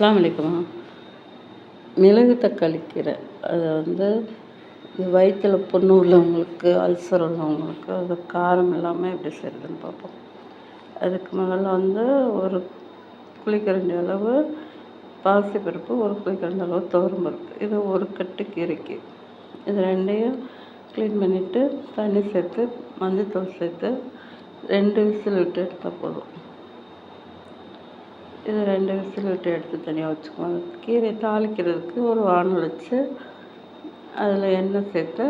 அஸ்லாம் அலைக்கும்? மிளகு தக்காளி கீரை. அதை வந்து இந்த புண்ணு உள்ளவங்களுக்கு அல்சர் உள்ளவங்களுக்கு அது காரம் இல்லாமல் எப்படி செய்கிறதுன்னு பார்ப்போம். அதுக்கு முதல்ல வந்து ஒரு குளிக்கரண்டி அளவு பாசிப்பருப்பு ஒரு குளிக்கரண்டி அளவு துவரம் பருப்பு இது ஒரு கட்டு கீரைக்கு. இது ரெண்டையும் க்ளீன் பண்ணிவிட்டு தண்ணி சேர்த்து மஞ்சத்தூள் சேர்த்து ரெண்டு விசில் விட்டு எடுத்தால் போதும். இது ரெண்டு விசில் விட்டு எடுத்து தனியாக வச்சுக்குவோம். கீரை தாளிக்கிறதுக்கு ஒரு வானல் வச்சு அதில் எண்ணெய் சேர்த்து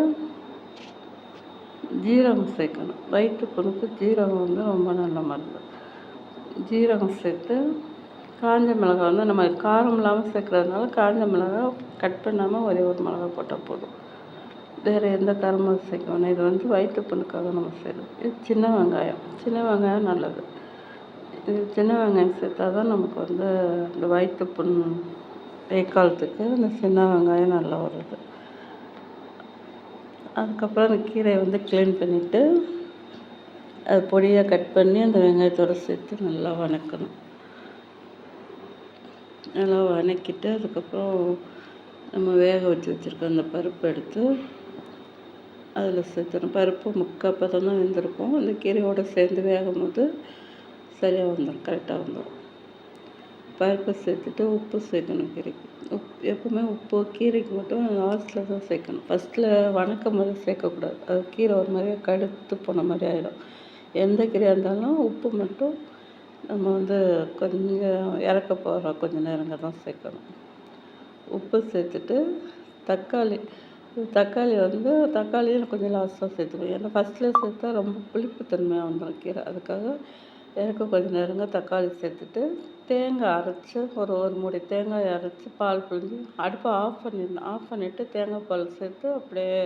ஜீரகம் சேர்க்கணும். வயிற்று புண்ணுக்கு ஜீரகம் வந்து ரொம்ப நல்ல மருந்து. ஜீரகம் சேர்த்து காஞ்ச மிளகா வந்து நம்ம காரம் இல்லாமல் சேர்க்குறதுனால காஞ்ச மிளகா கட் பண்ணாமல் ஒரே ஒரு மிளகா போட்டால் போதும். வேறு எந்த தரமும் சேர்க்க வேணாம். இது வந்து வயிற்று புண்ணுக்காக நம்ம செய்யணும் இது சின்ன வெங்காயம். சின்ன வெங்காயம் நல்லது. இது சின்ன வெங்காயம் சேர்த்தா தான் நமக்கு வந்து இந்த வயிற்று புண் வேக்காலத்துக்கு இந்த சின்ன வெங்காயம் நல்லா வருது. அதுக்கப்புறம் அந்த கீரையை வந்து க்ளீன் பண்ணிவிட்டு அது பொடியாக கட் பண்ணி அந்த வெங்காயத்தோடு சேர்த்து நல்லா வதக்கணும் நல்லா வதக்கிட்டு அதுக்கப்புறம் நம்ம வேக வச்சு வச்சுருக்க அந்த பருப்பு எடுத்து அதில் சேர்த்துணும் பருப்பு முக்கால் பதம் தான் வெந்திருக்கும். அந்த கீரையோடு சேர்ந்து வேகும் போது சரியாக வந்துடும் கரெக்டாக வந்துடும் பருப்பு சேர்த்துட்டு உப்பு சேர்க்கணும் கீரைக்கு. உப் எப்போவுமே உப்பு கீரைக்கு மட்டும் லாஸ்ட்டில் தான் சேர்க்கணும். ஃபஸ்ட்டில் வணக்கம் மாதிரி சேர்க்கக்கூடாது. அது கீரை ஒரு மாதிரியே கடுத்து போன மாதிரி ஆகிடும் எந்த கீரையாக இருந்தாலும் உப்பு மட்டும் நம்ம வந்து கொஞ்சம் இறக்க போகிறோம் கொஞ்சம் நேரங்க தான் சேர்க்கணும். உப்பு சேர்த்துட்டு தக்காளி தக்காளி வந்து தக்காளியும் கொஞ்சம் லாஸ்ட்டாக சேர்த்துக்கணும். ஏன்னா ஃபஸ்ட்டில் சேர்த்தா ரொம்ப புளிப்புத்தன்மையாக வந்துடும் கீரை. அதுக்காக எனக்கு கொஞ்சம் நேரங்க தக்காளி சேர்த்துட்டு தேங்காய் அரைச்சி ஒரு ஒரு மூடி தேங்காய் அரைச்சி பால் பிழிஞ்சு அடுப்பை ஆஃப் பண்ணிடணும் ஆஃப் பண்ணிவிட்டு தேங்காய் பால் சேர்த்து அப்படியே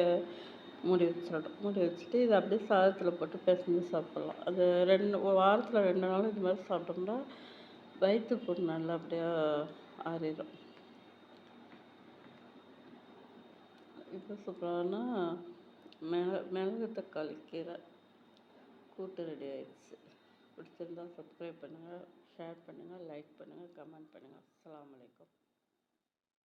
மூடி வச்சிடணும். மூடி வச்சுட்டு இதை அப்படியே சாதத்தில் போட்டு பிசைஞ்சு சாப்பிட்லாம். அது ரெண்டு வாரத்தில் ரெண்டு நாள் இது மாதிரி சாப்பிட்டோம்னா வயிற்று புண் அப்படியே ஆறிடும் இப்போ சூப்பரான மிள மிளகு தக்காளி கீரை கூட்டு ரெடி ஆயிடுச்சு. பிடிச்சிருந்தா சப்ஸ்கிரைப் பண்ணுங்கள் ஷேர் பண்ணுங்கள் லைக் பண்ணுங்கள் கமெண்ட் பண்ணுங்கள் அஸ்ஸலாமு